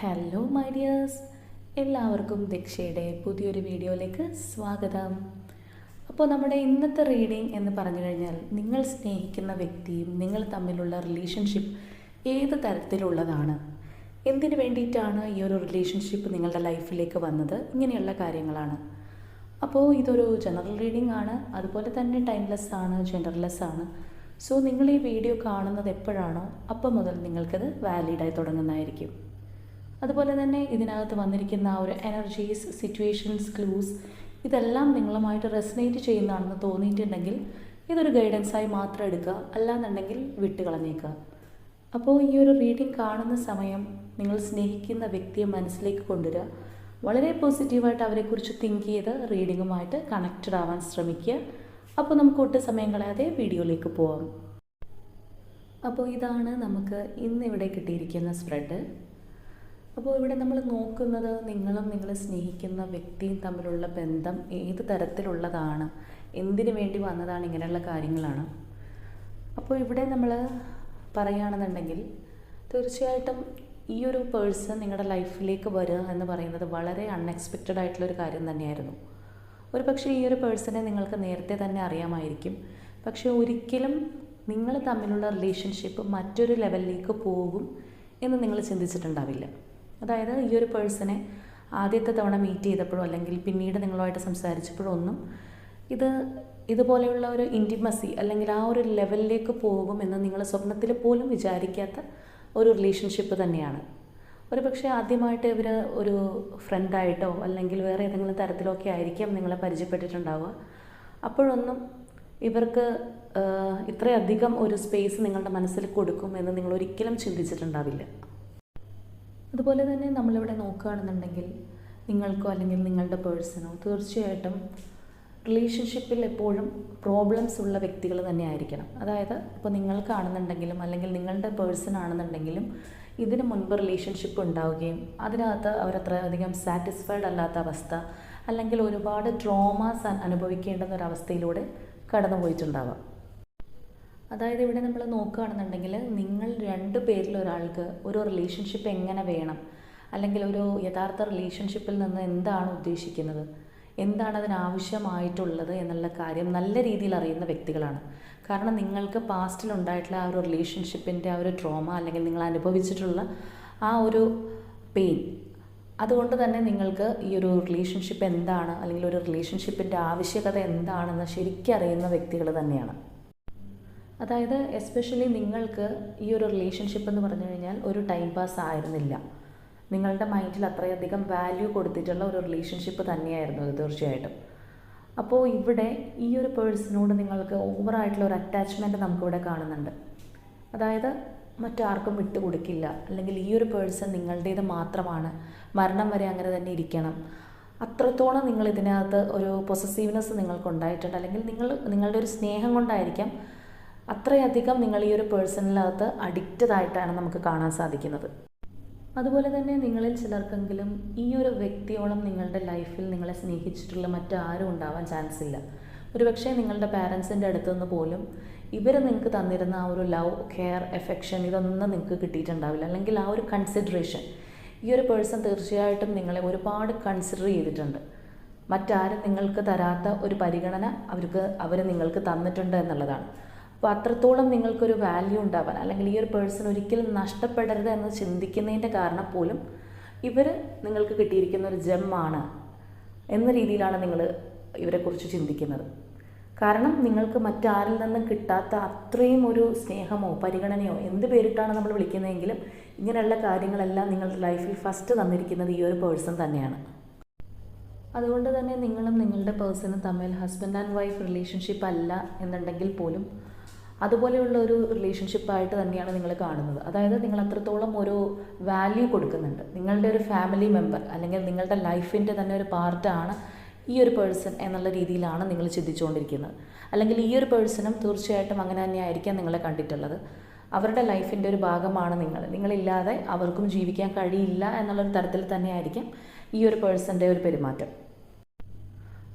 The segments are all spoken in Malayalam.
ഹലോ മൈ ഡിയേഴ്സ് എല്ലാവർക്കും ദക്ഷയുടെ പുതിയൊരു വീഡിയോയിലേക്ക് സ്വാഗതം. അപ്പോൾ നമ്മുടെ ഇന്നത്തെ റീഡിംഗ് എന്ന് പറഞ്ഞു കഴിഞ്ഞാൽ നിങ്ങൾ സ്നേഹിക്കുന്ന വ്യക്തിയും നിങ്ങൾ തമ്മിലുള്ള റിലേഷൻഷിപ്പ് ഏത് തരത്തിലുള്ളതാണ്? എന്തിനു വേണ്ടിയിട്ടാണ് ഈ ഒരു റിലേഷൻഷിപ്പ് നിങ്ങളുടെ ലൈഫിലേക്ക് വന്നത്? ഇങ്ങനെയുള്ള കാര്യങ്ങളാണ്. അപ്പോൾ ഇതൊരു ജനറൽ റീഡിംഗ് ആണ്. അതുപോലെ തന്നെ ടൈംലെസ് ആണ് ജെൻഡർലെസ് ആണ്. സോ നിങ്ങൾ ഈ വീഡിയോ കാണുന്നത് എപ്പോഴാണോ അപ്പം മുതൽ നിങ്ങൾക്കത് വാലിഡായി തുടങ്ങുന്നതായിരിക്കും. അതുപോലെ തന്നെ ഇതിനകത്ത് വന്നിരിക്കുന്ന ആ ഒരു എനർജീസ് സിറ്റുവേഷൻസ് ക്ലൂസ് ഇതെല്ലാം നിങ്ങളുമായിട്ട് റെസനേറ്റ് ചെയ്യുന്നതാണെന്ന് തോന്നിയിട്ടുണ്ടെങ്കിൽ ഇതൊരു ഗൈഡൻസായി മാത്രം എടുക്കുക. അല്ലാന്നുണ്ടെങ്കിൽ വിട്ടുകളഞ്ഞേക്കുക. അപ്പോൾ ഈ ഒരു റീഡിംഗ് കാണുന്ന സമയം നിങ്ങൾ സ്നേഹിക്കുന്ന വ്യക്തിയെ മനസ്സിലേക്ക് കൊണ്ടുവരിക. വളരെ പോസിറ്റീവായിട്ട് അവരെക്കുറിച്ച് തിങ്ക് ചെയ്ത് റീഡിങ്ങുമായിട്ട് കണക്റ്റഡ് ആവാൻ ശ്രമിക്കുക. അപ്പോൾ നമുക്ക് ഒട്ടും സമയം കളയാതെ വീഡിയോയിലേക്ക് പോവാം. അപ്പോൾ ഇതാണ് നമുക്ക് ഇന്നിവിടെ കിട്ടിയിരിക്കുന്ന സ്പ്രെഡ് അപ്പോൾ ഇവിടെ നമ്മൾ നോക്കുന്നത് നിങ്ങളും നിങ്ങളെ സ്നേഹിക്കുന്ന വ്യക്തിയും തമ്മിലുള്ള ബന്ധം ഏത് തരത്തിലുള്ളതാണ്? എന്തിനു വേണ്ടി വന്നതാണ് ഇങ്ങനെയുള്ള കാര്യങ്ങളാണ്? അപ്പോൾ ഇവിടെ നമ്മൾ പറയുകയാണെന്നുണ്ടെങ്കിൽ തീർച്ചയായിട്ടും ഈ ഒരു പേഴ്സൺ നിങ്ങളുടെ ലൈഫിലേക്ക് വരിക എന്ന് പറയുന്നത് വളരെ അൺഎക്സ്പെക്റ്റഡ് ആയിട്ടുള്ളൊരു കാര്യം തന്നെയായിരുന്നു. ഒരു പക്ഷേ ഈ ഒരു പേഴ്സണെ നിങ്ങൾക്ക് നേരത്തെ തന്നെ അറിയാമായിരിക്കും. പക്ഷേ ഒരിക്കലും നിങ്ങൾ തമ്മിലുള്ള റിലേഷൻഷിപ്പ് മറ്റൊരു ലെവലിലേക്ക് പോകും എന്ന് നിങ്ങൾ ചിന്തിച്ചിട്ടുണ്ടാവില്ല. അതായത് ഈ ഒരു പേഴ്സണെ ആദ്യത്തെ തവണ മീറ്റ് ചെയ്തപ്പോഴോ അല്ലെങ്കിൽ പിന്നീട് നിങ്ങളുമായിട്ട് സംസാരിച്ചപ്പോഴോ ഒന്നും ഇത് ഇതുപോലെയുള്ള ഒരു ഇന്റിമസി അല്ലെങ്കിൽ ആ ഒരു ലെവലിലേക്ക് പോകുമെന്ന് നിങ്ങൾ സ്വപ്നത്തിൽ പോലും വിചാരിക്കാത്ത ഒരു റിലേഷൻഷിപ്പ് തന്നെയാണ്. ഒരു പക്ഷേ ആദ്യമായിട്ട് ഇവർ ഒരു ഫ്രണ്ടായിട്ടോ അല്ലെങ്കിൽ വേറെ ഏതെങ്കിലും തരത്തിലൊക്കെ ആയിരിക്കാം നിങ്ങളെ പരിചയപ്പെട്ടിട്ടുണ്ടാവുക. അപ്പോഴൊന്നും ഇവർക്ക് ഇത്രയധികം ഒരു സ്പേസ് നിങ്ങളുടെ മനസ്സിൽ കൊടുക്കും എന്ന് നിങ്ങൾ ഒരിക്കലും ചിന്തിച്ചിട്ടുണ്ടാവില്ല. അതുപോലെ തന്നെ നമ്മളിവിടെ നോക്കുകയാണെന്നുണ്ടെങ്കിൽ നിങ്ങൾക്കോ അല്ലെങ്കിൽ നിങ്ങളുടെ പേഴ്സണോ തീർച്ചയായിട്ടും റിലേഷൻഷിപ്പിൽ എപ്പോഴും പ്രോബ്ലംസ് ഉള്ള വ്യക്തികൾ തന്നെ ആയിരിക്കണം അതായത് ഇപ്പോൾ നിങ്ങൾക്കാണെന്നുണ്ടെങ്കിലും അല്ലെങ്കിൽ നിങ്ങളുടെ പേഴ്സൺ ആണെന്നുണ്ടെങ്കിലും ഇതിന് മുൻപ് റിലേഷൻഷിപ്പ് ഉണ്ടാവുകയും അതിനകത്ത് അവരത്ര അധികം സാറ്റിസ്ഫൈഡ് അല്ലാത്ത അവസ്ഥ അല്ലെങ്കിൽ ഒരുപാട് ട്രോമാസ് അനുഭവിക്കേണ്ടുന്ന ഒരു അവസ്ഥയിലൂടെ കടന്നു പോയിട്ടുണ്ടാവാം അതായത് ഇവിടെ നമ്മൾ നോക്കുകയാണെന്നുണ്ടെങ്കിൽ നിങ്ങൾ രണ്ട് പേരിൽ ഒരാൾക്ക് ഒരു റിലേഷൻഷിപ്പ് എങ്ങനെ വേണം? അല്ലെങ്കിൽ ഒരു യഥാർത്ഥ റിലേഷൻഷിപ്പിൽ നിന്ന് എന്താണ് ഉദ്ദേശിക്കുന്നത്? എന്താണ് അതിനാവശ്യമായിട്ടുള്ളത് എന്നുള്ള കാര്യം നല്ല രീതിയിൽ അറിയുന്ന വ്യക്തികളാണ്. കാരണം നിങ്ങൾക്ക് പാസ്റ്റിൽ ഉണ്ടായിട്ടുള്ള ആ ഒരു റിലേഷൻഷിപ്പിന്റെ ആ ഒരു ട്രോമ അല്ലെങ്കിൽ നിങ്ങൾ അനുഭവിച്ചിട്ടുള്ള ആ ഒരു പെയിൻ അതുകൊണ്ട് തന്നെ നിങ്ങൾക്ക് ഈ ഒരു റിലേഷൻഷിപ്പ് എന്താണ്? അല്ലെങ്കിൽ ഒരു റിലേഷൻഷിപ്പിന്റെ ആവശ്യകത എന്താണെന്ന് ശരിക്കും അറിയുന്ന വ്യക്തികൾ തന്നെയാണ്. അതായത് എസ്പെഷ്യലി നിങ്ങൾക്ക് ഈ ഒരു റിലേഷൻഷിപ്പ് എന്ന് പറഞ്ഞു കഴിഞ്ഞാൽ ഒരു ടൈം പാസ് ആയിരുന്നില്ല. നിങ്ങളുടെ മൈൻഡിൽ അത്രയധികം വാല്യൂ കൊടുത്തിട്ടുള്ള ഒരു റിലേഷൻഷിപ്പ് തന്നെയായിരുന്നു ഇത് തീർച്ചയായിട്ടും. അപ്പോൾ ഇവിടെ ഈ ഒരു പേഴ്സണോട് നിങ്ങൾക്ക് ഓവറായിട്ടുള്ള ഒരു അറ്റാച്ച്മെന്റ് നമുക്കിവിടെ കാണുന്നുണ്ട്. അതായത് മറ്റാർക്കും വിട്ടുകൊടുക്കില്ല അല്ലെങ്കിൽ ഈ ഒരു പേഴ്സൺ നിങ്ങളുടേത് മാത്രമാണ്. മരണം വരെ അങ്ങനെ തന്നെ ഇരിക്കണം. അത്രത്തോളം നിങ്ങൾ ഇതിനകത്ത് ഒരു പൊസസീവ്നെസ് നിങ്ങൾക്ക് ഉണ്ടായിട്ടുണ്ട് അല്ലെങ്കിൽ നിങ്ങൾ നിങ്ങളുടെ ഒരു സ്നേഹം കൊണ്ടായിരിക്കാം അത്രയധികം നിങ്ങൾ ഈ ഒരു പേഴ്സണിനകത്ത് അഡിക്റ്റഡ് ആയിട്ടാണ് നമുക്ക് കാണാൻ സാധിക്കുന്നത്. അതുപോലെ തന്നെ നിങ്ങളിൽ ചിലർക്കെങ്കിലും ഈ ഒരു വ്യക്തിയോളം നിങ്ങളുടെ ലൈഫിൽ നിങ്ങളെ സ്നേഹിച്ചിട്ടുള്ള മറ്റാരും ഉണ്ടാവാൻ ചാൻസ് ഇല്ല. ഒരുപക്ഷെ നിങ്ങളുടെ പാരൻസിന്റെ അടുത്തു നിന്ന് പോലും ഇവർ നിങ്ങൾക്ക് തന്നിരുന്ന ആ ഒരു ലവ് കെയർ എഫെക്ഷൻ ഇതൊന്നും നിങ്ങൾക്ക് കിട്ടിയിട്ടുണ്ടാവില്ല. അല്ലെങ്കിൽ ആ ഒരു കൺസിഡറേഷൻ ഈ ഒരു പേഴ്സൺ തീർച്ചയായിട്ടും നിങ്ങളെ ഒരുപാട് കൺസിഡർ ചെയ്തിട്ടുണ്ട്. മറ്റാരും നിങ്ങൾക്ക് തരാത്ത ഒരു പരിഗണന അവർക്ക് അവർ നിങ്ങൾക്ക് തന്നിട്ടുണ്ട് എന്നുള്ളതാണ്. അപ്പോൾ അത്രത്തോളം നിങ്ങൾക്കൊരു വാല്യൂ ഉണ്ടാവാൻ അല്ലെങ്കിൽ ഈ ഒരു പേഴ്സൺ ഒരിക്കലും നഷ്ടപ്പെടരുത് എന്ന് ചിന്തിക്കുന്നതിന്റെ കാരണം പോലും ഇവർ നിങ്ങൾക്ക് കിട്ടിയിരിക്കുന്ന ഒരു ജെമ്മാണ് എന്ന രീതിയിലാണ് നിങ്ങൾ ഇവരെക്കുറിച്ച് ചിന്തിക്കുന്നത്. കാരണം നിങ്ങൾക്ക് മറ്റാരിൽ നിന്നും കിട്ടാത്ത അത്രയും ഒരു സ്നേഹമോ പരിഗണനയോ എന്ത് പേരിട്ടാണ് നമ്മൾ വിളിക്കുന്നതെങ്കിലും ഇങ്ങനെയുള്ള കാര്യങ്ങളെല്ലാം നിങ്ങളുടെ ലൈഫിൽ ഫസ്റ്റ് തന്നിരിക്കുന്നത് ഈ ഒരു പേഴ്സൺ തന്നെയാണ്. അതുകൊണ്ട് തന്നെ നിങ്ങളും നിങ്ങളുടെ പേഴ്സണും തമ്മിൽ ഹസ്ബൻഡ് ആൻഡ് വൈഫ് റിലേഷൻഷിപ്പ് അല്ല എന്നുണ്ടെങ്കിൽ പോലും അതുപോലെയുള്ള ഒരു റിലേഷൻഷിപ്പ് ആയിട്ട് തന്നെയാണ് നിങ്ങൾ കാണുന്നത്. അതായത് നിങ്ങൾ അത്രത്തോളം ഒരു വാല്യൂ കൊടുക്കുന്നുണ്ട്. നിങ്ങളുടെ ഒരു ഫാമിലി മെമ്പർ അല്ലെങ്കിൽ നിങ്ങളുടെ ലൈഫിന്റെ തന്നെ ഒരു പാർട്ടാണ് ഈ ഒരു പേഴ്സൺ എന്നുള്ള രീതിയിലാണ് നിങ്ങൾ ചിന്തിച്ചുകൊണ്ടിരിക്കുന്നത്. അല്ലെങ്കിൽ ഈ ഒരു പേഴ്സണും തീർച്ചയായിട്ടും അങ്ങനെ തന്നെ ആയിരിക്കാം നിങ്ങളെ കണ്ടിട്ടുള്ളത്. അവരുടെ ലൈഫിന്റെ ഒരു ഭാഗമാണ് നിങ്ങൾ. നിങ്ങളില്ലാതെ അവർക്കും ജീവിക്കാൻ കഴിയില്ല എന്നുള്ളൊരു തരത്തിൽ തന്നെയായിരിക്കും ഈ ഒരു പേഴ്സന്റെ ഒരു പെരുമാറ്റം.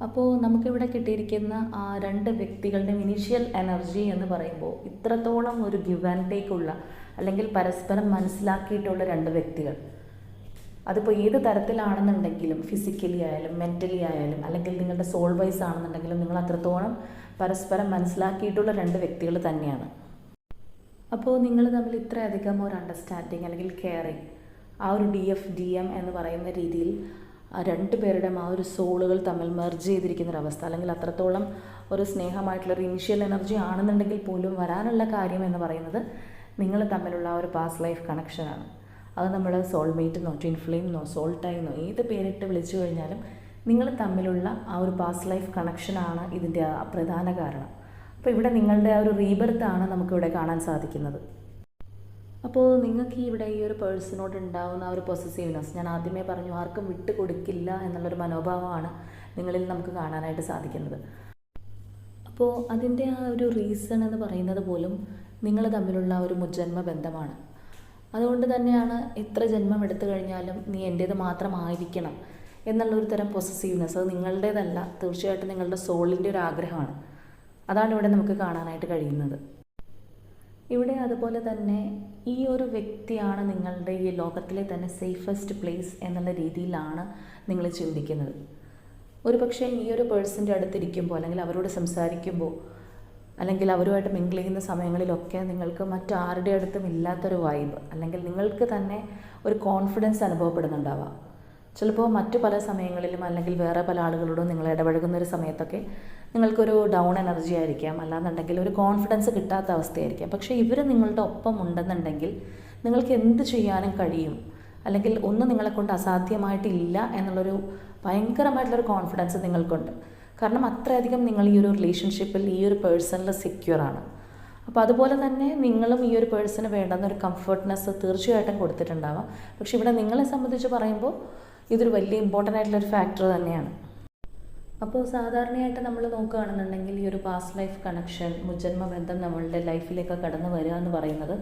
അപ്പോൾ നമുക്കിവിടെ കിട്ടിയിരിക്കുന്ന ആ രണ്ട് വ്യക്തികളുടെ ഇനീഷ്യൽ എനർജി എന്ന് പറയുമ്പോൾ ഇത്രത്തോളം ഒരു ഗിവ് ആൻഡ് ടേക്ക് ഉള്ള അല്ലെങ്കിൽ പരസ്പരം മനസ്സിലാക്കിയിട്ടുള്ള രണ്ട് വ്യക്തികൾ. അതിപ്പോൾ ഏത് തരത്തിലാണെന്നുണ്ടെങ്കിലും ഫിസിക്കലി ആയാലും മെന്റലി ആയാലും അല്ലെങ്കിൽ നിങ്ങളുടെ സോൾ വൈസ് ആണെന്നുണ്ടെങ്കിലും നിങ്ങൾ അത്രത്തോളം പരസ്പരം മനസ്സിലാക്കിയിട്ടുള്ള രണ്ട് വ്യക്തികൾ തന്നെയാണ്. അപ്പോൾ നിങ്ങൾ തമ്മിൽ ഇത്രയധികം ഒരു അണ്ടർസ്റ്റാൻഡിങ് അല്ലെങ്കിൽ കെയറിങ് ആ ഒരു ഡി എഫ് ഡി എം എന്ന് പറയുന്ന രീതിയിൽ ആ രണ്ട് പേരുടെയും ആ ഒരു സോളുകൾ തമ്മിൽ മെർജ് ചെയ്തിരിക്കുന്ന ഒരു അവസ്ഥ അല്ലെങ്കിൽ അത്രത്തോളം ഒരു സ്നേഹമായിട്ടുള്ള ഒരു ഇനിഷ്യൽ എനർജി ആണെന്നുണ്ടെങ്കിൽ പോലും വരാനുള്ള കാര്യം എന്ന് പറയുന്നത് നിങ്ങൾ തമ്മിലുള്ള ആ ഒരു പാസ് ലൈഫ് കണക്ഷനാണ് അത് നമ്മൾ സോൾമേറ്റ് എന്നോ ട്വിൻ ഫ്ലെയിം എന്നോ സോൾ ടൈം എന്നോ ഏത് പേരിട്ട് വിളിച്ചു കഴിഞ്ഞാലും നിങ്ങൾ തമ്മിലുള്ള ആ ഒരു പാസ് ലൈഫ് കണക്ഷനാണ് ഇതിന്റെ പ്രധാന കാരണം. അപ്പോൾ ഇവിടെ നിങ്ങളുടെ ആ ഒരു റീബർത്താണ് നമുക്കിവിടെ കാണാൻ സാധിക്കുന്നത്. അപ്പോൾ നിങ്ങൾക്ക് ഇവിടെ ഈ ഒരു പേഴ്സണോട് ഉണ്ടാവുന്ന ആ ഒരു പൊസസീവ്നെസ് ഞാൻ ആദ്യമേ പറഞ്ഞു ആർക്കും വിട്ടു കൊടുക്കില്ല എന്നുള്ളൊരു മനോഭാവമാണ് നിങ്ങളിൽ നമുക്ക് കാണാനായിട്ട് സാധിക്കുന്നത്. അപ്പോൾ അതിന്റെ ആ ഒരു റീസൺ എന്ന് പറയുന്നത് പോലും നിങ്ങൾ തമ്മിലുള്ള ഒരു മുജന്മ ബന്ധമാണ്. അതുകൊണ്ട് തന്നെയാണ് എത്ര ജന്മം എടുത്തു കഴിഞ്ഞാലും നീ എന്റേത് മാത്രമായിരിക്കണം എന്നുള്ളൊരു തരം പൊസസീവ്നെസ് അത് നിങ്ങളുടേതല്ല തീർച്ചയായിട്ടും നിങ്ങളുടെ സോളിന്റെ ഒരു ആഗ്രഹമാണ്. അതാണ് ഇവിടെ നമുക്ക് കാണാനായിട്ട് കഴിയുന്നത്. ഇവിടെ അതുപോലെ തന്നെ ഈ ഒരു വ്യക്തിയാണ് നിങ്ങളുടെ ഈ ലോകത്തിലെ തന്നെ സേഫസ്റ്റ് പ്ലേസ് എന്നുള്ള രീതിയിലാണ് നിങ്ങൾ ചിന്തിക്കുന്നത്. ഒരു പക്ഷേ ഈ ഒരു പേഴ്സന്റെ അടുത്തിരിക്കുമ്പോൾ അല്ലെങ്കിൽ അവരോട് സംസാരിക്കുമ്പോൾ അല്ലെങ്കിൽ അവരുമായിട്ട് മിങ്കിൾ ചെയ്യുന്ന സമയങ്ങളിലൊക്കെ നിങ്ങൾക്ക് മറ്റാരുടെ അടുത്തും ഇല്ലാത്തൊരു വൈബ് അല്ലെങ്കിൽ നിങ്ങൾക്ക് തന്നെ ഒരു കോൺഫിഡൻസ് അനുഭവപ്പെടുന്നുണ്ടാവാം. ചിലപ്പോൾ മറ്റു പല സമയങ്ങളിലും അല്ലെങ്കിൽ വേറെ പല ആളുകളോടും നിങ്ങൾ ഇടപഴകുന്ന ഒരു സമയത്തൊക്കെ നിങ്ങൾക്കൊരു ഡൗൺ എനർജി ആയിരിക്കാം. അല്ലാന്നുണ്ടെങ്കിൽ ഒരു കോൺഫിഡൻസ് കിട്ടാത്ത അവസ്ഥയായിരിക്കാം. പക്ഷേ ഇവർ നിങ്ങളുടെ ഒപ്പം ഉണ്ടെന്നുണ്ടെങ്കിൽ നിങ്ങൾക്ക് എന്ത് ചെയ്യാനും കഴിയും. അല്ലെങ്കിൽ ഒന്നും നിങ്ങളെ കൊണ്ട് അസാധ്യമായിട്ടില്ല എന്നുള്ളൊരു ഭയങ്കരമായിട്ടുള്ളൊരു കോൺഫിഡൻസ് നിങ്ങൾക്കുണ്ട്. കാരണം അത്രയധികം നിങ്ങൾ ഈ ഒരു റിലേഷൻഷിപ്പിൽ ഈ ഒരു പേഴ്സണിൽ സെക്യൂർ ആണ്. അപ്പോൾ അതുപോലെ തന്നെ നിങ്ങളും ഈ ഒരു പേഴ്സണ് വേണ്ടുന്ന ഒരു കംഫർട്ട്നെസ് തീർച്ചയായിട്ടും കൊടുത്തിട്ടുണ്ടാവാം. പക്ഷേ ഇവിടെ നിങ്ങളെ സംബന്ധിച്ച് പറയുമ്പോൾ ഇതൊരു വലിയ ഇമ്പോർട്ടന്റ് ആയിട്ടുള്ള ഒരു ഫാക്ടർ തന്നെയാണ്. അപ്പോൾ സാധാരണയായിട്ട് നമ്മൾ നോക്കുകയാണെന്നുണ്ടെങ്കിൽ ഈ ഒരു പാസ്റ്റ് ലൈഫ് കണക്ഷൻ മുജന്മ ബന്ധം നമ്മളുടെ ലൈഫിലേക്ക് കടന്നു വരിക എന്ന് പറയുന്നത്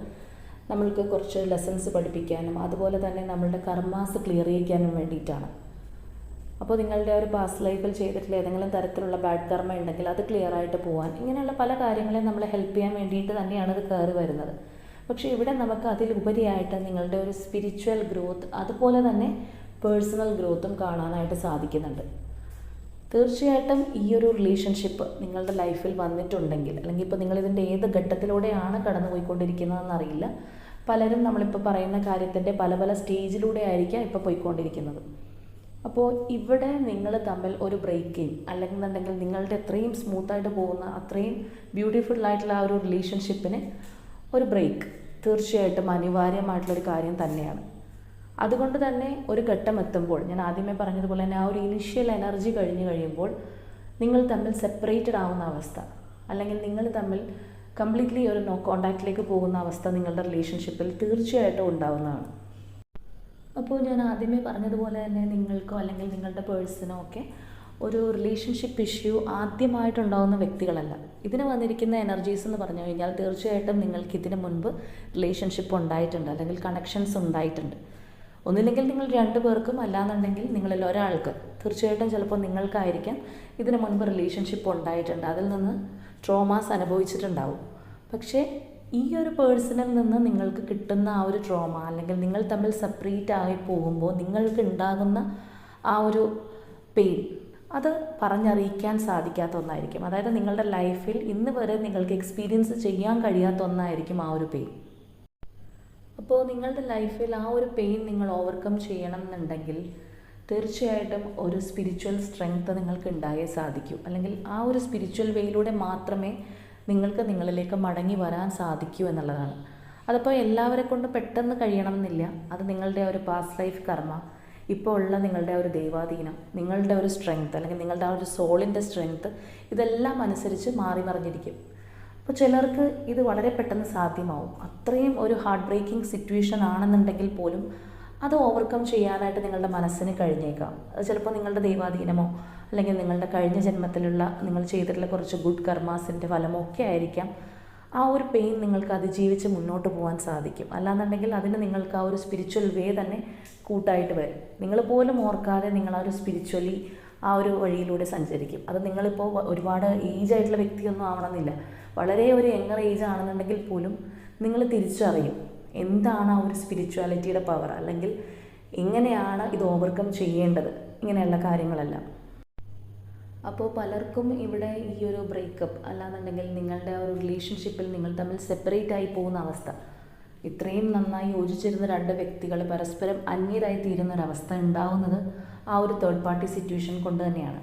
നമ്മൾക്ക് കുറച്ച് ലെസൺസ് പഠിപ്പിക്കാനും അതുപോലെ തന്നെ നമ്മളുടെ കർമാസ് ക്ലിയർ ചെയ്യിക്കാനും വേണ്ടിയിട്ടാണ്. അപ്പോൾ നിങ്ങളുടെ ഒരു പാസ്റ്റ് ലൈഫിൽ ചെയ്തിട്ടുള്ള ഏതെങ്കിലും തരത്തിലുള്ള ബാഡ് കർമ്മ ഉണ്ടെങ്കിൽ അത് ക്ലിയർ ആയിട്ട് പോകാൻ ഇങ്ങനെയുള്ള പല കാര്യങ്ങളെയും നമ്മളെ ഹെൽപ്പ് ചെയ്യാൻ വേണ്ടിയിട്ട് തന്നെയാണ് ഇത് കയറി വരുന്നത്. പക്ഷേ ഇവിടെ നമുക്ക് അതിലുപരിയായിട്ട് നിങ്ങളുടെ ഒരു സ്പിരിച്വൽ ഗ്രോത്ത് അതുപോലെ തന്നെ പേഴ്സണൽ ഗ്രോത്തും കാണാനായിട്ട് സാധിക്കുന്നുണ്ട്. തീർച്ചയായിട്ടും ഈ ഒരു റിലേഷൻഷിപ്പ് നിങ്ങളുടെ ലൈഫിൽ വന്നിട്ടുണ്ടെങ്കിൽ അല്ലെങ്കിൽ ഇപ്പോൾ നിങ്ങളിതിന്റെ ഏത് ഘട്ടത്തിലൂടെയാണ് കടന്നു പോയിക്കൊണ്ടിരിക്കുന്നതെന്ന് അറിയില്ല പലരും നമ്മളിപ്പോൾ പറയുന്ന കാര്യത്തിന്റെ പല പല സ്റ്റേജിലൂടെ ആയിരിക്കാം ഇപ്പോൾ പോയിക്കൊണ്ടിരിക്കുന്നത്. അപ്പോൾ ഇവിടെ നിങ്ങൾ തമ്മിൽ ഒരു ബ്രേക്കിംഗ് അല്ലെങ്കിൽ നിങ്ങളുടെ അത്രയും സ്മൂത്തായിട്ട് പോകുന്ന അത്രയും ബ്യൂട്ടിഫുൾ ആയിട്ടുള്ള ആ ഒരു റിലേഷൻഷിപ്പിന് ഒരു ബ്രേക്ക് തീർച്ചയായിട്ടും അനിവാര്യമായിട്ടുള്ളൊരു കാര്യം തന്നെയാണ്. അതുകൊണ്ട് തന്നെ ഒരു ഘട്ടം എത്തുമ്പോൾ ഞാൻ ആദ്യമേ പറഞ്ഞതുപോലെ തന്നെ ആ ഒരു ഇനിഷ്യൽ എനർജി കഴിഞ്ഞ് കഴിയുമ്പോൾ നിങ്ങൾ തമ്മിൽ സെപ്പറേറ്റഡ് ആവുന്ന അവസ്ഥ അല്ലെങ്കിൽ നിങ്ങൾ തമ്മിൽ കംപ്ലീറ്റ്ലി ഒരു നോ കോണ്ടാക്റ്റിലേക്ക് പോകുന്ന അവസ്ഥ നിങ്ങളുടെ റിലേഷൻഷിപ്പിൽ തീർച്ചയായിട്ടും ഉണ്ടാവുന്നതാണ്. അപ്പോൾ ഞാൻ ആദ്യമേ പറഞ്ഞതുപോലെ തന്നെ നിങ്ങൾക്കോ അല്ലെങ്കിൽ നിങ്ങളുടെ പേഴ്സണോ ഒക്കെ ഒരു റിലേഷൻഷിപ്പ് ഇഷ്യൂ ആദ്യമായിട്ടുണ്ടാകുന്ന വ്യക്തികളല്ല. ഇതിന് വന്നിരിക്കുന്ന എനർജീസ് എന്ന് പറഞ്ഞു കഴിഞ്ഞാൽ തീർച്ചയായിട്ടും നിങ്ങൾക്ക് ഇതിന് മുൻപ് റിലേഷൻഷിപ്പ് ഉണ്ടായിട്ടുണ്ട് അല്ലെങ്കിൽ കണക്ഷൻസ് ഉണ്ടായിട്ടുണ്ട്. ഒന്നില്ലെങ്കിൽ നിങ്ങൾ രണ്ടു പേർക്കും അല്ലാന്നുണ്ടെങ്കിൽ നിങ്ങളിൽ ഒരാൾക്ക്. തീർച്ചയായിട്ടും ചിലപ്പോൾ നിങ്ങൾക്കായിരിക്കാം ഇതിനു മുൻപ് റിലേഷൻഷിപ്പ് ഉണ്ടായിട്ടുണ്ട്. അതിൽ നിന്ന് ട്രോമാസ് അനുഭവിച്ചിട്ടുണ്ടാവും. പക്ഷേ ഈ ഒരു പേഴ്സണിൽ നിന്ന് നിങ്ങൾക്ക് കിട്ടുന്ന ആ ഒരു ട്രോമ അല്ലെങ്കിൽ നിങ്ങൾ തമ്മിൽ സെപ്പറേറ്റ് ആയി പോകുമ്പോൾ നിങ്ങൾക്ക് ഉണ്ടാകുന്ന ആ ഒരു പെയിൻ അത് പറഞ്ഞറിയിക്കാൻ സാധിക്കാത്ത ഒന്നായിരിക്കും. അതായത് നിങ്ങളുടെ ലൈഫിൽ ഇന്ന് വരെ നിങ്ങൾക്ക് എക്സ്പീരിയൻസ് ചെയ്യാൻ കഴിയാത്ത ഒന്നായിരിക്കും ആ ഒരു പെയിൻ അപ്പോൾ നിങ്ങളുടെ ലൈഫിൽ ആ ഒരു പെയിൻ നിങ്ങൾ ഓവർകം ചെയ്യണം എന്നുണ്ടെങ്കിൽ തീർച്ചയായിട്ടും ഒരു സ്പിരിച്വൽ സ്ട്രെങ്ത് നിങ്ങൾക്ക് ഉണ്ടായേ സാധിക്കൂ. അല്ലെങ്കിൽ ആ ഒരു സ്പിരിച്വൽ വേയിലൂടെ മാത്രമേ നിങ്ങൾക്ക് നിങ്ങളിലേക്ക് മടങ്ങി വരാൻ സാധിക്കൂ എന്നുള്ളതാണ്. അതിപ്പോൾ എല്ലാവരെ കൊണ്ട് പെട്ടെന്ന് കഴിയണമെന്നില്ല. അത് നിങ്ങളുടെ ഒരു പാസ്റ്റ് ലൈഫ് കർമ്മ. ഇപ്പോൾ ഉള്ള നിങ്ങളുടെ ഒരു ദൈവാധീനം നിങ്ങളുടെ ഒരു സ്ട്രെങ്ത് അല്ലെങ്കിൽ നിങ്ങളുടെ ആ ഒരു സോളിന്റെ സ്ട്രെങ്ത് ഇതെല്ലാം അനുസരിച്ച് മാറി മറിഞ്ഞിരിക്കും. അപ്പോൾ ചിലർക്ക് ഇത് വളരെ പെട്ടെന്ന് സാധ്യമാവും. അത്രയും ഒരു ഹാർട്ട് ബ്രേക്കിംഗ് സിറ്റുവേഷൻ ആണെന്നുണ്ടെങ്കിൽ പോലും അത് ഓവർകം ചെയ്യാനായിട്ട് നിങ്ങളുടെ മനസ്സിന് കഴിഞ്ഞേക്കാം. ചിലപ്പോൾ നിങ്ങളുടെ ദൈവാധീനമോ അല്ലെങ്കിൽ നിങ്ങളുടെ കഴിഞ്ഞ ജന്മത്തിലുള്ള നിങ്ങൾ ചെയ്തിട്ടുള്ള കുറച്ച് ഗുഡ് കർമാസിന്റെ ഫലമോ ഒക്കെ ആയിരിക്കാം. ആ ഒരു പെയിൻ നിങ്ങൾക്ക് അതിജീവിച്ച് മുന്നോട്ട് പോകാൻ സാധിക്കും. അല്ലാന്നുണ്ടെങ്കിൽ അതിന് നിങ്ങൾക്ക് ആ ഒരു സ്പിരിച്വൽ വേ തന്നെ കൂട്ടായിട്ട് വരും. നിങ്ങൾ പോലും ഓർക്കാതെ നിങ്ങൾ ആ ഒരു സ്പിരിച്വലി ആ ഒരു വഴിയിലൂടെ സഞ്ചരിക്കും. അത് നിങ്ങളിപ്പോൾ ഒരുപാട് ഏജ് ആയിട്ടുള്ള വ്യക്തിയൊന്നും ആവണമെന്നില്ല. വളരെ ഒരു യങ്ങർ ഏജ് ആണെന്നുണ്ടെങ്കിൽ പോലും നിങ്ങൾ തിരിച്ചറിയും എന്താണ് ആ ഒരു സ്പിരിച്വാലിറ്റിയുടെ പവർ അല്ലെങ്കിൽ എങ്ങനെയാണ് ഇത് ഓവർകം ചെയ്യേണ്ടത്? ഇങ്ങനെയുള്ള കാര്യങ്ങളെല്ലാം. അപ്പോൾ പലർക്കും ഇവിടെ ഈ ഒരു ബ്രേക്കപ്പ് അല്ലാന്നുണ്ടെങ്കിൽ നിങ്ങളുടെ ഒരു റിലേഷൻഷിപ്പിൽ നിങ്ങൾ തമ്മിൽ സെപ്പറേറ്റ് ആയി പോകുന്ന അവസ്ഥ. ഇത്രയും നന്നായി യോജിച്ചിരുന്ന രണ്ട് വ്യക്തികൾ പരസ്പരം അന്യരായി തീരുന്ന ഒരവസ്ഥ ഉണ്ടാവുന്നത് ആ ഒരു തേർഡ് പാർട്ടി സിറ്റുവേഷൻ കൊണ്ട് തന്നെയാണ്.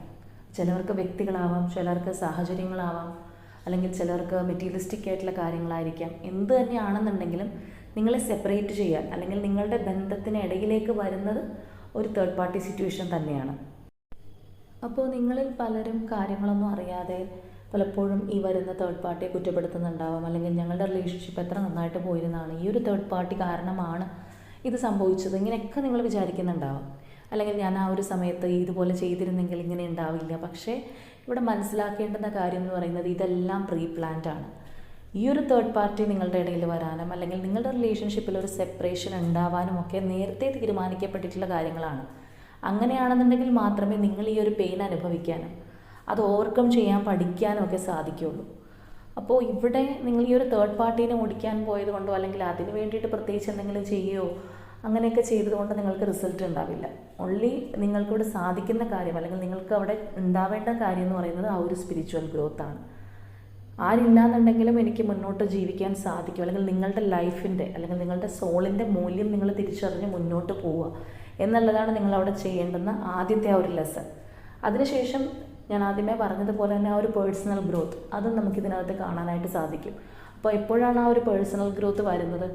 ചിലവർക്ക് വ്യക്തികളാവാം ചിലർക്ക് സാഹചര്യങ്ങളാവാം അല്ലെങ്കിൽ ചിലർക്ക് മെറ്റീരിയലിസ്റ്റിക് ആയിട്ടുള്ള കാര്യങ്ങളായിരിക്കാം. എന്ത് തന്നെയാണെന്നുണ്ടെങ്കിലും നിങ്ങളെ സെപ്പറേറ്റ് ചെയ്യാൻ അല്ലെങ്കിൽ നിങ്ങളുടെ ബന്ധത്തിന് ഇടയിലേക്ക് വരുന്നത് ഒരു തേർഡ് പാർട്ടി സിറ്റുവേഷൻ തന്നെയാണ്. അപ്പോൾ നിങ്ങളിൽ പലരും കാര്യങ്ങളൊന്നും അറിയാതെ പലപ്പോഴും ഈ വരുന്ന തേർഡ് പാർട്ടിയെ കുറ്റപ്പെടുത്തുന്നുണ്ടാവാം അല്ലെങ്കിൽ ഞങ്ങളുടെ റിലേഷൻഷിപ്പ് എത്ര നന്നായിട്ട് പോയിരുന്നതാണ് ഈ ഒരു തേർഡ് പാർട്ടി കാരണമാണ് ഇത് സംഭവിച്ചത് ഇങ്ങനെയൊക്കെ നിങ്ങൾ വിചാരിക്കുന്നുണ്ടാവാം. അല്ലെങ്കിൽ ഞാൻ ആ ഒരു സമയത്ത് ഇതുപോലെ ചെയ്തിരുന്നെങ്കിൽ ഇങ്ങനെ ഉണ്ടാവില്ല. പക്ഷേ ഇവിടെ മനസ്സിലാക്കേണ്ടുന്ന കാര്യം എന്ന് പറയുന്നത് ഇതെല്ലാം പ്രീ പ്ലാൻഡ് ആണ്. ഈ ഒരു തേർഡ് പാർട്ടി നിങ്ങളുടെ ഇടയിൽ വരാനും അല്ലെങ്കിൽ നിങ്ങളുടെ റിലേഷൻഷിപ്പിൽ ഒരു സെപ്പറേഷൻ ഉണ്ടാവാനും ഒക്കെ നേരത്തെ തീരുമാനിക്കപ്പെട്ടിട്ടുള്ള കാര്യങ്ങളാണ്. അങ്ങനെയാണെന്നുണ്ടെങ്കിൽ മാത്രമേ നിങ്ങൾ ഈ ഒരു പെയിൻ അനുഭവിക്കാനും അത് ഓവർകം ചെയ്യാൻ പഠിക്കാനും ഒക്കെ സാധിക്കുകയുള്ളൂ. അപ്പോൾ ഇവിടെ നിങ്ങൾ ഈ ഒരു തേർഡ് പാർട്ടീനെ ഓടിക്കാൻ പോയത് കൊണ്ടോ അല്ലെങ്കിൽ അതിന് വേണ്ടിയിട്ട് പ്രത്യേകിച്ച് എന്തെങ്കിലും ചെയ്യുകയോ അങ്ങനെയൊക്കെ ചെയ്തതുകൊണ്ട് നിങ്ങൾക്ക് റിസൾട്ട് ഉണ്ടാവില്ല. ഓൺലി നിങ്ങൾക്കിവിടെ സാധിക്കുന്ന കാര്യം അല്ലെങ്കിൽ നിങ്ങൾക്ക് അവിടെ ഉണ്ടാവേണ്ട കാര്യം എന്ന് പറയുന്നത് ആ ഒരു സ്പിരിച്വൽ ഗ്രോത്ത് ആണ്. ആരില്ലാന്നുണ്ടെങ്കിലും എനിക്ക് മുന്നോട്ട് ജീവിക്കാൻ സാധിക്കും. അല്ലെങ്കിൽ നിങ്ങളുടെ ലൈഫിന്റെ അല്ലെങ്കിൽ നിങ്ങളുടെ സോളിന്റെ മൂല്യം നിങ്ങൾ തിരിച്ചറിഞ്ഞ് മുന്നോട്ട് പോവുക എന്നുള്ളതാണ് നിങ്ങളവിടെ ചെയ്യേണ്ടുന്ന ആദ്യത്തെ ആ ഒരു ലെസൺ അതിനുശേഷം ഞാൻ ആദ്യമേ പറഞ്ഞതുപോലെ തന്നെ ആ ഒരു പേഴ്സണൽ ഗ്രോത്ത് അതും നമുക്കിതിനകത്ത് കാണാനായിട്ട് സാധിക്കും. അപ്പോൾ എപ്പോഴാണ് ആ ഒരു പേഴ്സണൽ ഗ്രോത്ത് വരുന്നത്?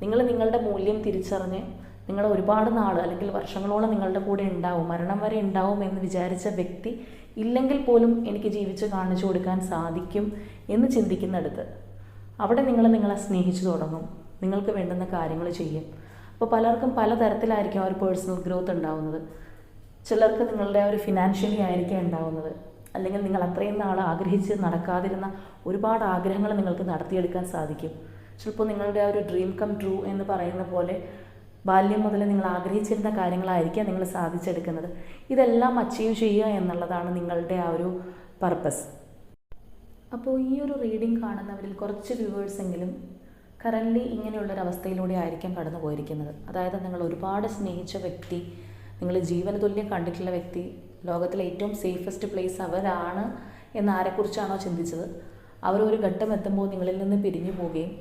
നിങ്ങൾ നിങ്ങളുടെ മൂല്യം തിരിച്ചറിഞ്ഞ് നിങ്ങൾ ഒരുപാട് നാൾ അല്ലെങ്കിൽ വർഷങ്ങളോളം നിങ്ങളുടെ കൂടെ ഉണ്ടാവും മരണം വരെ ഉണ്ടാവും എന്ന് വിചാരിച്ച വ്യക്തി ഇല്ലെങ്കിൽ പോലും എനിക്ക് ജീവിച്ച് കാണിച്ചു കൊടുക്കാൻ സാധിക്കും എന്ന് ചിന്തിക്കുന്നിടത്ത് അവിടെ നിങ്ങൾ നിങ്ങളെ സ്നേഹിച്ചു തുടങ്ങും. നിങ്ങൾക്ക് വേണ്ടുന്ന കാര്യങ്ങൾ ചെയ്യും. അപ്പോൾ പലർക്കും പലതരത്തിലായിരിക്കും ആ ഒരു പേഴ്സണൽ ഗ്രോത്ത് ഉണ്ടാവുന്നത്. ചിലർക്ക് നിങ്ങളുടെ ഒരു ഫിനാൻഷ്യലി ആയിരിക്കും ഉണ്ടാവുന്നത്. അല്ലെങ്കിൽ നിങ്ങൾ അത്രയും നാൾ ആഗ്രഹിച്ച് നടക്കാതിരുന്ന ഒരുപാട് ആഗ്രഹങ്ങൾ നിങ്ങൾക്ക് നടത്തിയെടുക്കാൻ സാധിക്കും. ചിലപ്പോൾ നിങ്ങളുടെ ആ ഒരു ഡ്രീം കം ട്രൂ എന്ന് പറയുന്ന പോലെ ബാല്യം മുതൽ നിങ്ങൾ ആഗ്രഹിച്ചിരുന്ന കാര്യങ്ങളായിരിക്കാം നിങ്ങൾ സാധിച്ചെടുക്കുന്നത്. ഇതെല്ലാം അച്ചീവ് ചെയ്യുക എന്നുള്ളതാണ് നിങ്ങളുടെ ആ ഒരു പർപ്പസ് അപ്പോൾ ഈ ഒരു റീഡിംഗ് കാണുന്നവരിൽ കുറച്ച് വ്യൂവേഴ്സെങ്കിലും കറന്റ്ലി ഇങ്ങനെയുള്ളൊരവസ്ഥയിലൂടെ ആയിരിക്കാം കടന്നു പോയിരിക്കുന്നത്. അതായത് നിങ്ങൾ ഒരുപാട് സ്നേഹിച്ച വ്യക്തി നിങ്ങൾ ജീവന തുല്യം കണ്ടിട്ടുള്ള വ്യക്തി ലോകത്തിലെ ഏറ്റവും സേഫസ്റ്റ് പ്ലേസ് അവരാണ് എന്ന് ആരെക്കുറിച്ചാണോ ചിന്തിച്ചത്? അവരൊരു ഘട്ടം എത്തുമ്പോൾ നിങ്ങളിൽ നിന്ന് പിരിഞ്ഞു പോവുകയും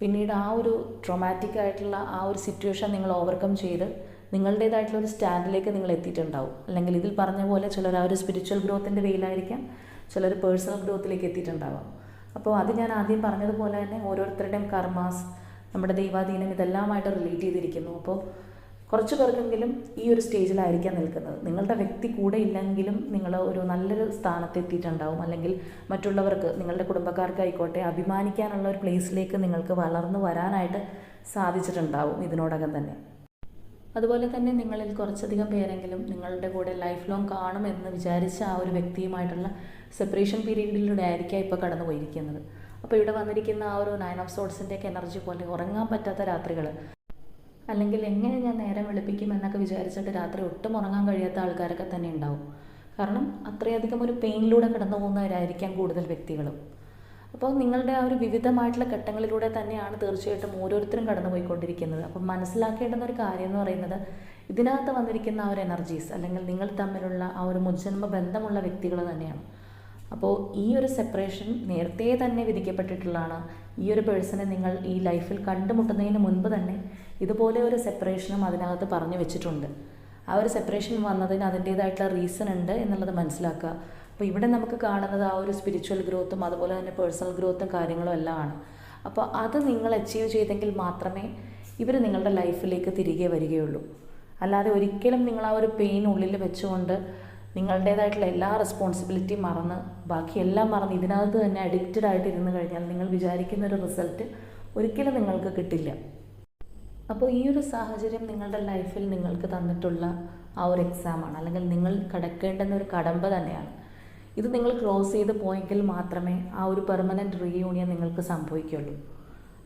പിന്നീട് ആ ഒരു ട്രൊമാറ്റിക് ആയിട്ടുള്ള ആ ഒരു സിറ്റുവേഷൻ നിങ്ങൾ ഓവർകം ചെയ്ത് നിങ്ങളുടേതായിട്ടുള്ള ഒരു സ്റ്റാൻഡിലേക്ക് നിങ്ങൾ എത്തിയിട്ടുണ്ടാവും. അല്ലെങ്കിൽ ഇതിൽ പറഞ്ഞ പോലെ ചിലർ ആ ഒരു സ്പിരിച്വൽ ഗ്രോത്തിന്റെ വെയിലായിരിക്കാം ചിലർ പേഴ്സണൽ ഗ്രോത്തിലേക്ക് എത്തിയിട്ടുണ്ടാവാം. അപ്പോൾ അത് ഞാൻ ആദ്യം പറഞ്ഞതുപോലെ തന്നെ ഓരോരുത്തരുടെയും കർമാസ് നമ്മുടെ ദൈവാധീനം ഇതെല്ലാമായിട്ട് റിലേറ്റ് ചെയ്തിരിക്കുന്നു. അപ്പോൾ കുറച്ച് പേർക്കെങ്കിലും ഈ ഒരു സ്റ്റേജിലായിരിക്കാം നിൽക്കുന്നത്. നിങ്ങളുടെ വ്യക്തി കൂടെ ഇല്ലെങ്കിലും നിങ്ങൾ ഒരു നല്ലൊരു സ്ഥാനത്ത് എത്തിയിട്ടുണ്ടാവും അല്ലെങ്കിൽ മറ്റുള്ളവർക്ക് നിങ്ങളുടെ കുടുംബക്കാർക്കായിക്കോട്ടെ അഭിമാനിക്കാനുള്ള ഒരു പ്ലേസിലേക്ക് നിങ്ങൾക്ക് വളർന്നു വരാനായിട്ട് സാധിച്ചിട്ടുണ്ടാവും ഇതിനോടകം തന്നെ. അതുപോലെ തന്നെ നിങ്ങളിൽ കുറച്ചധികം പേരെങ്കിലും നിങ്ങളുടെ കൂടെ ലൈഫ് ലോങ് കാണും എന്ന് വിചാരിച്ച ആ ഒരു വ്യക്തിയുമായിട്ടുള്ള സെപ്പറേഷൻ പീരീഡിലൂടെ ആയിരിക്കാം ഇപ്പോൾ കടന്നു പോയിരിക്കുന്നത് അപ്പോൾ ഇവിടെ വന്നിരിക്കുന്ന ആ ഒരു നയൻ ഓഫ് സോട്സിന്റെയൊക്കെ എനർജി പോലെ ഉറങ്ങാൻ പറ്റാത്ത രാത്രികൾ അല്ലെങ്കിൽ എങ്ങനെ ഞാൻ നേരം വെളുപ്പിക്കും എന്നൊക്കെ വിചാരിച്ചിട്ട് രാത്രി ഒട്ടും ഉറങ്ങാൻ കഴിയാത്ത ആൾക്കാരൊക്കെ തന്നെ ഉണ്ടാവും. കാരണം അത്രയധികം ഒരു പെയിനിലൂടെ കടന്നു പോകുന്നവരായിരിക്കാം കൂടുതൽ വ്യക്തികളും. അപ്പോൾ നിങ്ങളുടെ ആ ഒരു വിവിധമായിട്ടുള്ള ഘട്ടങ്ങളിലൂടെ തന്നെയാണ് തീർച്ചയായിട്ടും ഓരോരുത്തരും കടന്നു പോയിക്കൊണ്ടിരിക്കുന്നത്. അപ്പം മനസ്സിലാക്കേണ്ടുന്ന ഒരു കാര്യം എന്ന് പറയുന്നത് ഇതിനകത്ത് വന്നിരിക്കുന്ന ആ ഒരു എനർജീസ് അല്ലെങ്കിൽ നിങ്ങൾ തമ്മിലുള്ള ആ ഒരു മുജന്മ ബന്ധമുള്ള വ്യക്തികൾ തന്നെയാണ്. അപ്പോൾ ഈ ഒരു സെപ്പറേഷൻ നേരത്തെ തന്നെ വിധിക്കപ്പെട്ടിട്ടുള്ളതാണ്. ഈ ഒരു പേഴ്സണെ നിങ്ങൾ ഈ ലൈഫിൽ കണ്ടുമുട്ടുന്നതിന് മുൻപ് തന്നെ ഇതുപോലെ ഒരു സെപ്പറേഷനും അതിനകത്ത് പറഞ്ഞു വെച്ചിട്ടുണ്ട്. ആ ഒരു സെപ്പറേഷൻ വന്നതിന് അതിന്റേതായിട്ടുള്ള റീസൺ ഉണ്ട് എന്നുള്ളത് മനസ്സിലാക്കുക. അപ്പോൾ ഇവിടെ നമുക്ക് കാണുന്നത് ആ ഒരു സ്പിരിച്വൽ ഗ്രോത്തും അതുപോലെ തന്നെ പേഴ്സണൽ ഗ്രോത്തും കാര്യങ്ങളും എല്ലാം ആണ്. അപ്പോൾ അത് നിങ്ങൾ അച്ചീവ് ചെയ്തെങ്കിൽ മാത്രമേ ഇവർ നിങ്ങളുടെ ലൈഫിലേക്ക് തിരികെ വരികയുള്ളൂ. അല്ലാതെ ഒരിക്കലും നിങ്ങൾ ആ ഒരു പെയിൻ ഉള്ളിൽ വെച്ചുകൊണ്ട് നിങ്ങളുടേതായിട്ടുള്ള എല്ലാ റെസ്പോൺസിബിലിറ്റിയും മറന്ന് ബാക്കി എല്ലാം മറന്ന് ഇതിനകത്ത് തന്നെ അഡിക്റ്റഡ് ആയിട്ട് ഇരുന്ന് കഴിഞ്ഞാൽ നിങ്ങൾ വിചാരിക്കുന്ന ഒരു റിസൾട്ട് ഒരിക്കലും നിങ്ങൾക്ക് കിട്ടില്ല. അപ്പോൾ ഈ ഒരു സാഹചര്യം നിങ്ങളുടെ ലൈഫിൽ നിങ്ങൾക്ക് തന്നിട്ടുള്ള ആ ഒരു എക്സാമാണ് അല്ലെങ്കിൽ നിങ്ങൾ കടക്കേണ്ടുന്ന ഒരു കടമ്പ തന്നെയാണ്. ഇത് നിങ്ങൾ ക്ലോസ് ചെയ്ത് പോയെങ്കിൽ മാത്രമേ ആ ഒരു പെർമനന്റ് റീയൂണിയൻ നിങ്ങൾക്ക് സംഭവിക്കുള്ളൂ.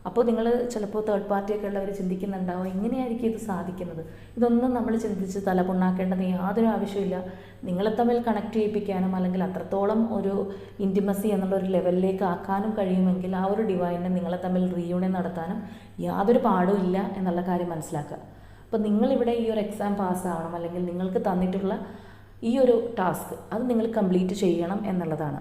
അപ്പോൾ നിങ്ങൾ ചിലപ്പോൾ തേർഡ് പാർട്ടിയൊക്കെ ഉള്ളവർ ചിന്തിക്കുന്നുണ്ടാവും എങ്ങനെയായിരിക്കും ഇത് സാധിക്കുന്നത്? ഇതൊന്നും നമ്മൾ ചിന്തിച്ച് തലപുണ്ണാക്കേണ്ടത് യാതൊരു ആവശ്യമില്ല നിങ്ങളെ തമ്മിൽ കണക്ട് ചെയ്യിപ്പിക്കാനും അല്ലെങ്കിൽ അത്രത്തോളം ഒരു ഇന്റിമസി എന്നുള്ള ഒരു ലെവലിലേക്ക് ആക്കാനും കഴിയുമെങ്കിൽ ആ ഒരു ഡിവൈനെ നിങ്ങളെ തമ്മിൽ റീയൂണിയൻ നടത്താനും യാതൊരു പാടും ഇല്ല എന്നുള്ള കാര്യം മനസ്സിലാക്കുക. അപ്പോൾ നിങ്ങളിവിടെ ഈ ഒരു എക്സാം പാസ്സാവണം അല്ലെങ്കിൽ നിങ്ങൾക്ക് തന്നിട്ടുള്ള ഈ ഒരു ടാസ്ക് അത് നിങ്ങൾ കംപ്ലീറ്റ് ചെയ്യണം എന്നുള്ളതാണ്.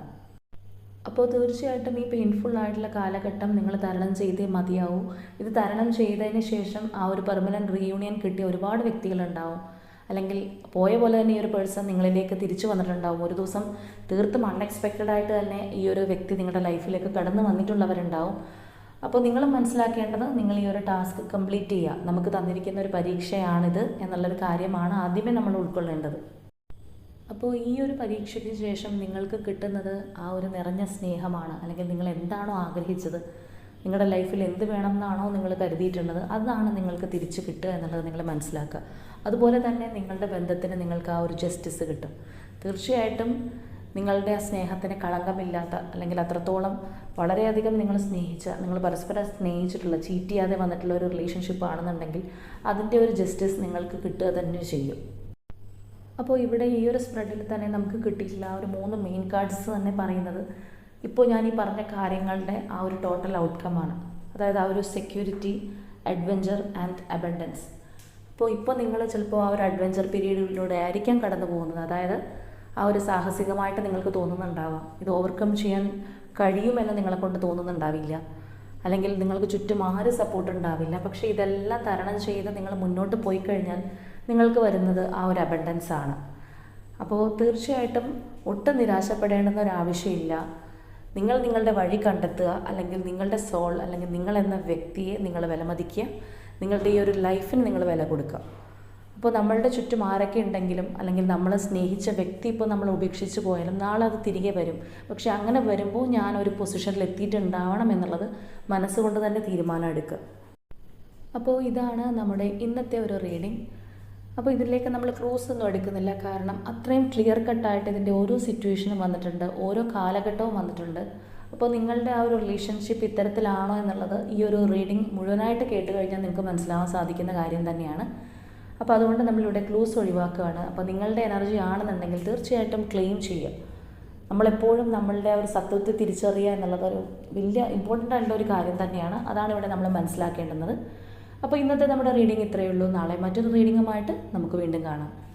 അപ്പോൾ തീർച്ചയായിട്ടും ഈ പെയിൻഫുൾ ആയിട്ടുള്ള കാലഘട്ടം നിങ്ങൾ തരണം ചെയ്തേ മതിയാവൂ. ഇത് തരണം ചെയ്തതിന് ശേഷം ആ ഒരു പെർമനന്റ് റീയൂണിയൻ കിട്ടിയ ഒരുപാട് വ്യക്തികളുണ്ടാവും. അല്ലെങ്കിൽ പോയ പോലെ തന്നെ ഈ ഒരു പേഴ്സൺ നിങ്ങളിലേക്ക് തിരിച്ചു വന്നിട്ടുണ്ടാവും. ഒരു ദിവസം തീർത്തും അൺഎക്സ്പെക്റ്റഡ് ആയിട്ട് തന്നെ ഈ ഒരു വ്യക്തി നിങ്ങളുടെ ലൈഫിലേക്ക് കടന്നു വന്നിട്ടുള്ളവരുണ്ടാവും. അപ്പോൾ നിങ്ങൾ മനസ്സിലാക്കേണ്ടത് നിങ്ങൾ ഈ ഒരു ടാസ്ക് കംപ്ലീറ്റ് ചെയ്യുക. നമുക്ക് തന്നിരിക്കുന്ന ഒരു പരീക്ഷയാണിത് എന്നുള്ളൊരു കാര്യമാണ് ആദ്യമേ നമ്മൾ ഉൾക്കൊള്ളേണ്ടത്. അപ്പോൾ ഈ ഒരു പരീക്ഷയ്ക്ക് ശേഷം നിങ്ങൾക്ക് കിട്ടുന്നത് ആ ഒരു നിറഞ്ഞ സ്നേഹമാണ്. അല്ലെങ്കിൽ നിങ്ങൾ എന്താണോ ആഗ്രഹിച്ചത് നിങ്ങളുടെ ലൈഫിൽ എന്ത് വേണം എന്നാണോ നിങ്ങൾ കരുതിയിട്ടുള്ളത് അതാണ് നിങ്ങൾക്ക് തിരിച്ചു കിട്ടുക എന്നുള്ളത് നിങ്ങൾ മനസ്സിലാക്കുക. അതുപോലെ തന്നെ നിങ്ങളുടെ ബന്ധത്തിന് നിങ്ങൾക്ക് ആ ഒരു ജസ്റ്റിസ് കിട്ടും. തീർച്ചയായിട്ടും നിങ്ങളുടെ ആ സ്നേഹത്തിന് കളങ്കമില്ലാത്ത അല്ലെങ്കിൽ അത്രത്തോളം വളരെയധികം നിങ്ങൾ സ്നേഹിച്ച നിങ്ങൾ പരസ്പരം സ്നേഹിച്ചിട്ടുള്ള ചീറ്റ് ചെയ്യാതെ വന്നിട്ടുള്ള ഒരു റിലേഷൻഷിപ്പ് ആണെന്നുണ്ടെങ്കിൽ അതിന്റെ ഒരു ജസ്റ്റിസ് നിങ്ങൾക്ക് കിട്ടുക തന്നെ ചെയ്യും. അപ്പോൾ ഇവിടെ ഈ ഒരു സ്പ്രെഡിൽ തന്നെ നമുക്ക് കിട്ടിയിട്ടില്ല. ആ ഒരു മൂന്ന് മെയിൻ കാർഡ്സ് തന്നെ പറയുന്നത്. ഇപ്പോൾ ഞാൻ ഈ പറഞ്ഞ കാര്യങ്ങളുടെ ആ ഒരു ടോട്ടൽ ഔട്ട്കമാണ് അതായത് ആ ഒരു സെക്യൂരിറ്റി അഡ്വഞ്ചർ ആൻഡ് അബൻഡൻസ് അപ്പോൾ ഇപ്പോൾ നിങ്ങൾ ചിലപ്പോൾ ആ ഒരു അഡ്വഞ്ചർ പീരീഡിലൂടെ ആയിരിക്കാം കടന്നു പോകുന്നത്. അതായത് ആ ഒരു സാഹസികമായിട്ട് നിങ്ങൾക്ക് തോന്നുന്നുണ്ടാവാം. ഇത് ഓവർകം ചെയ്യാൻ കഴിയുമെന്ന് നിങ്ങളെ കൊണ്ട് തോന്നുന്നുണ്ടാവില്ല. അല്ലെങ്കിൽ നിങ്ങൾക്ക് ചുറ്റും ആരും സപ്പോർട്ട് ഉണ്ടാവില്ല. പക്ഷേ ഇതെല്ലാം തരണം ചെയ്ത് നിങ്ങൾ മുന്നോട്ട് പോയി കഴിഞ്ഞാൽ നിങ്ങൾക്ക് വരുന്നത് ആ ഒരു അബണ്ടൻസ് ആണ്. അപ്പോൾ തീർച്ചയായിട്ടും ഒട്ടും നിരാശപ്പെടേണ്ടുന്ന ഒരു ആവശ്യമില്ല. നിങ്ങൾ നിങ്ങളുടെ വഴി കണ്ടെത്തുക അല്ലെങ്കിൽ നിങ്ങളുടെ സോൾ അല്ലെങ്കിൽ നിങ്ങൾ എന്ന വ്യക്തിയെ നിങ്ങൾ വിലമതിക്കുക. നിങ്ങളുടെ ഈ ഒരു ലൈഫിന് നിങ്ങൾ വില കൊടുക്കുക. അപ്പോൾ നമ്മളുടെ ചുറ്റും ആരൊക്കെ ഉണ്ടെങ്കിലും അല്ലെങ്കിൽ നമ്മളെ സ്നേഹിച്ച വ്യക്തി ഇപ്പോൾ നമ്മൾ ഉപേക്ഷിച്ച് പോയാലും നാളെ അത് തിരികെ വരും. പക്ഷെ അങ്ങനെ വരുമ്പോൾ ഞാൻ ഒരു പൊസിഷനിൽ എത്തിയിട്ടുണ്ടാവണം എന്നുള്ളത് മനസ്സുകൊണ്ട് തന്നെ തീരുമാനം എടുക്കുക. അപ്പോൾ ഇതാണ് നമ്മുടെ ഇന്നത്തെ ഒരു റീഡിംഗ് അപ്പോൾ ഇതിലേക്ക് നമ്മൾ ക്രൂസ് ഒന്നും എടുക്കുന്നില്ല. കാരണം അത്രയും ക്ലിയർ കട്ടായിട്ട് ഇതിന്റെ ഓരോ സിറ്റുവേഷനും വന്നിട്ടുണ്ട്. ഓരോ കാലഘട്ടവും വന്നിട്ടുണ്ട്. അപ്പോൾ നിങ്ങളുടെ ആ ഒരു റിലേഷൻഷിപ്പ് ഇത്തരത്തിലാണോ എന്നുള്ളത് ഈ ഒരു റീഡിംഗ് മുഴുവനായിട്ട് കേട്ട് കഴിഞ്ഞാൽ നിങ്ങൾക്ക് മനസ്സിലാവാൻ സാധിക്കുന്ന കാര്യം തന്നെയാണ്. അപ്പോൾ അതുകൊണ്ട് നമ്മളിവിടെ ക്ലൂസ് ഒഴിവാക്കുകയാണ്. അപ്പോൾ നിങ്ങളുടെ എനർജി ആണെന്നുണ്ടെങ്കിൽ തീർച്ചയായിട്ടും ക്ലെയിം ചെയ്യുക. നമ്മളെപ്പോഴും നമ്മളുടെ ഒരു സത്വത്തെ തിരിച്ചറിയുക എന്നുള്ളതൊരു വലിയ ഇമ്പോർട്ടന്റ് ആയിട്ടുള്ള ഒരു കാര്യം തന്നെയാണ്. അതാണ് ഇവിടെ നമ്മൾ മനസ്സിലാക്കേണ്ടുന്നത്. അപ്പോൾ ഇന്നത്തെ നമ്മുടെ റീഡിംഗ് ഇത്രയേ ഉള്ളൂ. നാളെ മറ്റൊരു റീഡിങ്ങുമായിട്ട് നമുക്ക് വീണ്ടും കാണാം.